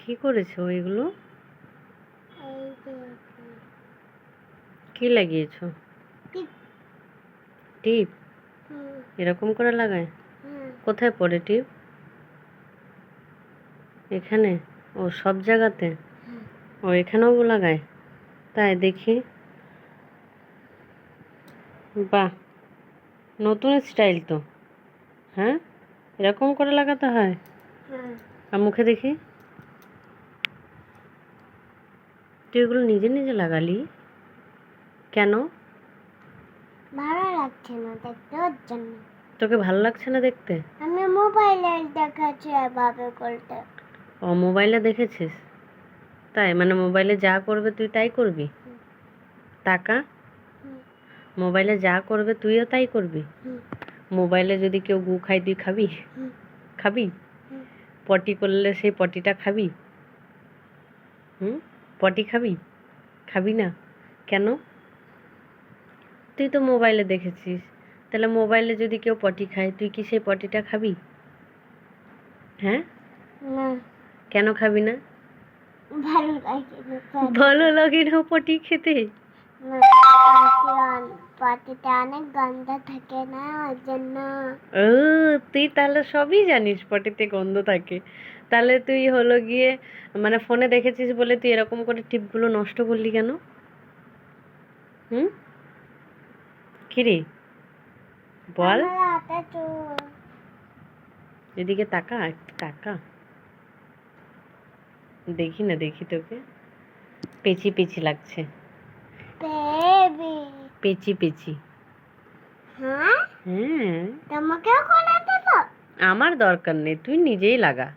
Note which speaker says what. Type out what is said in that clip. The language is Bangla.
Speaker 1: কি করেছ এগুলো? কি লাগিয়েছো?
Speaker 2: টিপ।
Speaker 1: এরকম করে লাগায়? কোথায় পড়ে টিপ? এখানে? ও সব জায়গাতে? ও এখানেও লাগায়? তাই দেখি। বাহ! নতুন স্টাইল তো। হ্যাঁ? এরকম করে লাগাতে হয়। আর মুখে দেখি। তুই এগুলো নিজে নিজে লাগালি? কেন?
Speaker 2: ভালো লাগছে না দেখতে ওর জন্য।
Speaker 1: তোকে ভালো লাগছে না দেখতে?
Speaker 2: আমি মোবাইলে দেখাচ্ছি এভাবে করতে।
Speaker 1: ও মোবাইলে দেখেছিস? তাই মানে মোবাইলে যা করবে তুই তাই করবি? টাকা? মোবাইলে যা করবে তুইও তাই করবি? মোবাইলে যদি কেউ গু খায় তুই খাবি? খাবি? পটি করলে সেই পটিটা খাবি? হুম? পটি খাবি? খাবি না? কেন? তুই তো মোবাইলে দেখেছিস। তাহলে মোবাইলে যদি কেউ পটি খায় তুই কি সেই পটিটা খাবি? হ্যাঁ?
Speaker 2: না।
Speaker 1: কেন খাবি না?
Speaker 2: ভালো লাগে না
Speaker 1: ভালো লাগে না পটি খেতে?
Speaker 2: না পাটি অন- পাটিতে অনেক গন্ধ থাকে না ওর জন্য।
Speaker 1: ও তুই তাহলে সবই জানিস পটিতে গন্ধ থাকে। তাহলে তুই হলো গিয়ে মানে ফোনে দেখেছিস বলে তুই এরকম করে টিপগুলো নষ্ট করলি কেন? হুম? কিরে? বল। এদিকে তাকা একটু তাকা। দেখি না দেখি তোকে। পেচি পেচি লাগছে। পেচি পেচি।
Speaker 2: হ্যাঁ?
Speaker 1: হ্যাঁ।
Speaker 2: তোমাকেও
Speaker 1: আমার দরকার নেই তুই নিজেই লাগা।